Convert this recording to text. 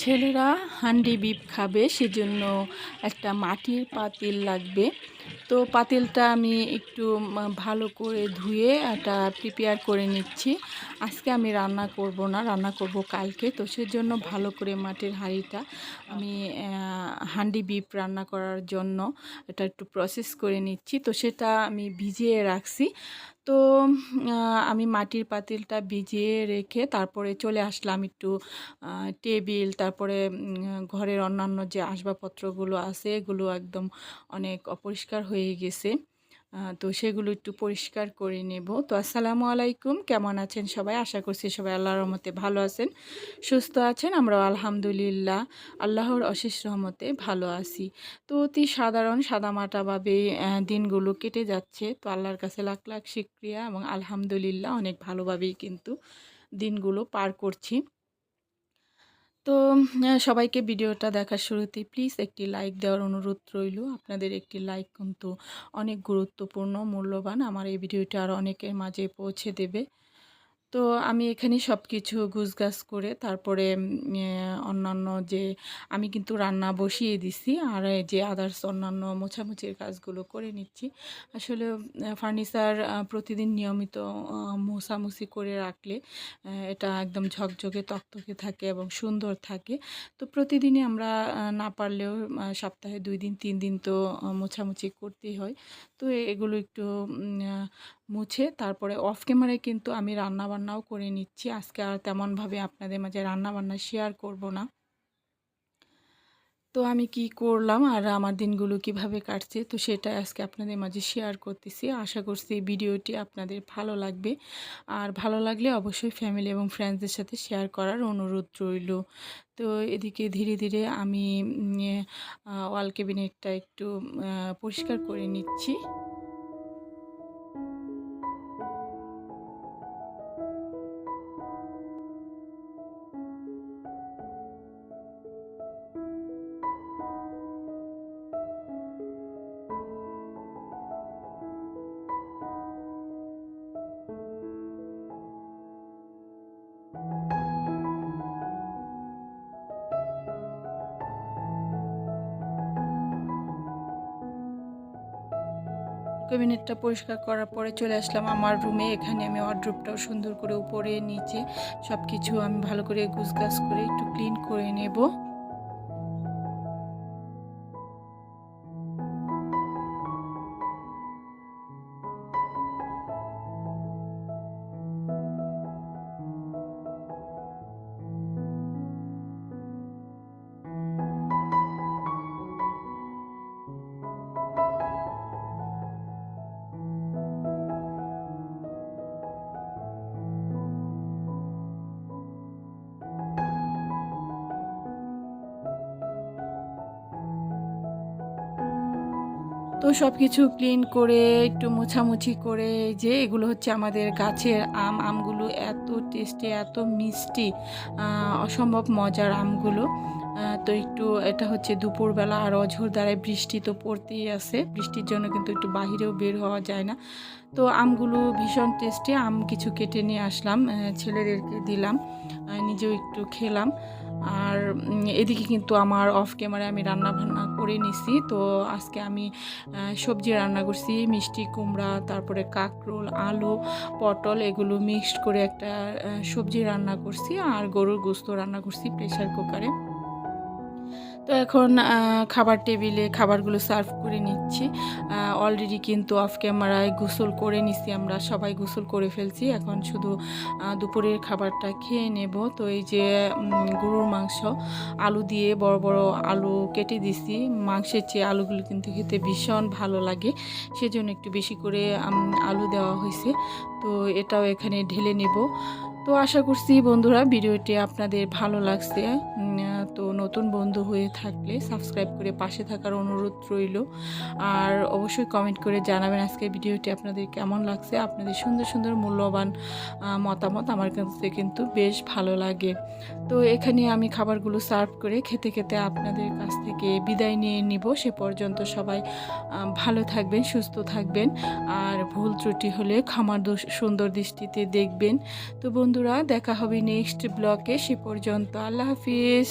ছেলেরা হান্ডি বিপ খাবে সেজন্য একটা মাটির পাতিল লাগবে। তো পাতিলটা আমি একটু ভালো করে ধুয়ে একটা প্রিপেয়ার করে নিচ্ছি। আজকে আমি রান্না করব না, রান্না করব কালকে। তো সেজন্য ভালো করে মাটির হাঁড়িটা আমি হান্ডি বিপ রান্না করার জন্য এটা একটু প্রসেস করে নিচ্ছি। তো সেটা আমি ভিজিয়ে রাখছি। তো আমি মাটির পাতিলটা ভিজিয়ে রেখে তারপরে চলে আসলাম একটু টেবিল, তারপরে ঘরের অন্যান্য যে আসবাবপত্রগুলো আছে, এগুলো একদম অনেক অপরিষ্কার হয়ে গেছে। তো সেগুলো একটু পরিষ্কার করে নেব। তো আসসালামু আলাইকুম। কেমন আছেন সবাই? আশা করছি সবাই আল্লাহর রহমতে ভালো আছেন। সুস্থ আছেন? আমরাও আলহামদুলিল্লাহ। আল্লাহর অশেষ রহমতে ভালো আছি। তো অতি সাধারণ সাদামাটাভাবে দিনগুলো কেটে যাচ্ছে। তো আল্লাহর কাছে লাখ লাখ শুক্রিয়া এবং আলহামদুলিল্লাহ অনেক ভালোভাবেই কিন্তু দিনগুলো পার করছি। সবাইকে ভিডিওটা দেখার শুরুতেই প্লিজ একটি লাইক দেওয়ার অনুরোধ রইল। আপনাদের একটি লাইক কিন্তু অনেক গুরুত্বপূর্ণ, মূল্যবান। আমার এই ভিডিওটা আর অনেকের মাঝে পৌঁছে দেবে। তো আমি এখানে সব কিছু গুছগাছ করে তারপরে অন্যান্য যে আমি কিন্তু রান্না বসিয়ে দিছি, আর যে আদার্স অন্যান্য মোছামুছির কাজগুলো করে নিচ্ছি। আসলে ফার্নিচার প্রতিদিন নিয়মিত মোছামুছি করে রাখলে এটা একদম ঝকঝকে, তকতকে থাকে এবং সুন্দর থাকে। তো প্রতিদিনই আমরা না পারলেও সপ্তাহে দুই দিন, তিন দিন তো মোছামুছি করতেই হয়। তো এগুলো একটু মুছে তারপরে অফ ক্যামেরায় কিন্তু আমি রান্না বান্নাও করে নিচ্ছি। আজকে আর তেমনভাবে আপনাদের মাঝে রান্না বান্না শেয়ার করব না। তো আমি কি করলাম আর আমার দিনগুলো কীভাবে কাটছে, তো সেটা আজকে আপনাদের মাঝে শেয়ার করতেছি। আশা করছি ভিডিওটি আপনাদের ভালো লাগবে। আর ভালো লাগলে অবশ্যই ফ্যামিলি এবং ফ্রেন্ডসদের সাথে শেয়ার করার অনুরোধ রইল। তো এদিকে ধীরে ধীরে আমি ওয়াল ক্যাবিনেটটা একটু পরিষ্কার করে নিচ্ছি। ক্যাবিনেটটা পরিষ্কার করার পরে চলে আসলাম আমার রুমে এখানে আমি ওয়ার্ড্রোপটাও সুন্দর করে উপরে, নিচে সব কিছু আমি ভালো করে গুছগাছ করে একটু ক্লিন করে নেব। তো সব কিছু ক্লিন করে, একটু মোছামুছি করে যে এগুলো হচ্ছে আমাদের গাছের আম, আমগুলো এত টেস্টি এত মিষ্টি অসম্ভব মজার আমগুলো। তো একটু এটা হচ্ছে দুপুরবেলা আর অঝোর দ্বারায় বৃষ্টি তো পড়তেই আছে। বৃষ্টির জন্য কিন্তু একটু বাহিরেও বের হওয়া যায় না। তো আমগুলো ভীষণ টেস্টি, আম কিছু কেটে নিয়ে আসলাম ছেলেদেরকে দিলাম নিজেও একটু খেলাম। আর এদিকে কিন্তু আমার অফ ক্যামেরায় আমি রান্না বান্না করে নিছি। তো আজকে আমি সবজি রান্না করছি, মিষ্টি, কুমড়া, তারপরে কাঁকরোল, আলু, পটল, এগুলো মিক্সড করে একটা সবজি রান্না করছি। আর গরুর গোস্ত রান্না করছি প্রেশার কুকারে তো এখন খাবার টেবিলে খাবারগুলো সার্ভ করে নিচ্ছি। অলরেডি কিন্তু অফ ক্যামেরায় গোসল করে নিছি আমরা, সবাই গোসল করে ফেলছি। এখন শুধু দুপুরের খাবারটা খেয়ে নেব। তো এই যে গরুর মাংস, আলু দিয়ে বড় বড় আলু কেটে দিছি। মাংসের চেয়ে আলুগুলো কিন্তু খেতে ভীষণ ভালো লাগে। সেজন্য একটু বেশি করে আলু দেওয়া হয়েছে। তো এটাও এখানে ঢেলে নেব। তো আশা করছি বন্ধুরা, ভিডিওটি আপনাদের ভালো লাগছে। নতুন বন্ধু হয়ে থাকলে সাবস্ক্রাইব করে পাশে থাকার অনুরোধ রইল। আর অবশ্যই কমেন্ট করে জানাবেন আজকের ভিডিওটি আপনাদের কেমন লাগছে? আপনাদের সুন্দর সুন্দর মূল্যবান মতামত আমার কাছে কিন্তু বেশ ভালো লাগে। তো এখানে আমি খাবারগুলো সার্ভ করে খেতে খেতে আপনাদের কাছ থেকে বিদায় নিয়ে নিব। সে পর্যন্ত সবাই ভালো থাকবেন, সুস্থ থাকবেন। আর ভুল ত্রুটি হলে খামার সুন্দর দৃষ্টিতে দেখবেন। তো বন্ধুরা, দেখা হবে নেক্সট ব্লকে সে পর্যন্ত আল্লাহ হাফিজ।